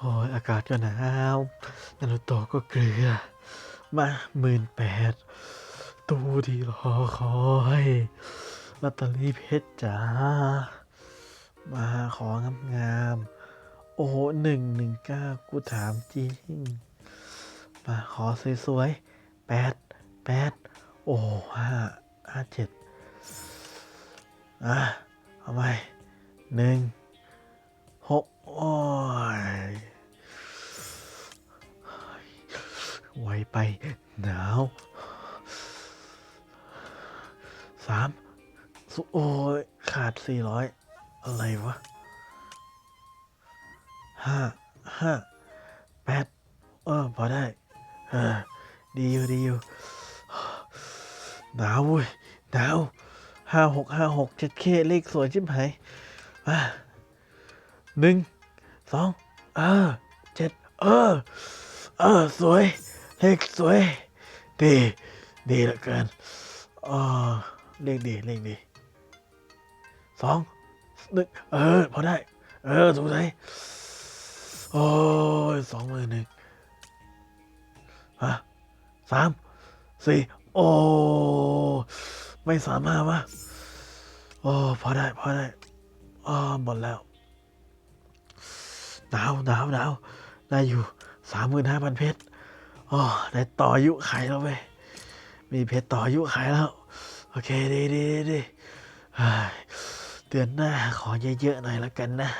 โอ้ยอากาศก็หนาวนารุโตะก็เกลือ มาหมื่นแปดตู้ที่รอคอยลอตเตอรี่เพชรจ๋า มาของงามๆโอ้หนึ่งหนึ่งเก้ากูถามจริง มาขอสวยๆแปดแปดโอ้ห้าห้าเจ็ดอะเอาไปหนึ่ง ไวไปหนาวสามสุโอ้ยขาดสี่ร้อยอะไรวะห้าห้าแปดเออพอได้ เออ ดีอยู่ดีอยู่หนาวเว้ยหนาวห้าหกห้าหกเจ็ดเคเลขสวยชิบหายอะหนึ่งสองเออเจ็ดเออ เออ สวย เลขสวยดีดีเหลือเกินเออเลขดีเลขดีสองหนึ่งเออพอได้ เออสงสัยโอ้ยสองหมื่นหนึ่งฮะสามสี่โอ้ไม่สามารถวะโอ้พอได้พอได้อ๋อหมดแล้วหนาวหนาวหนาวได้อยู่สามหมื่นห้าพันเพชร อ๋อได้ต่ออายุขายแล้วเว้ยมีเพชรต่ออายุขายแล้ว โอเคดีดีดีเฮ้ยเดือนหน้าขอเยอะๆหน่อยละกันนะ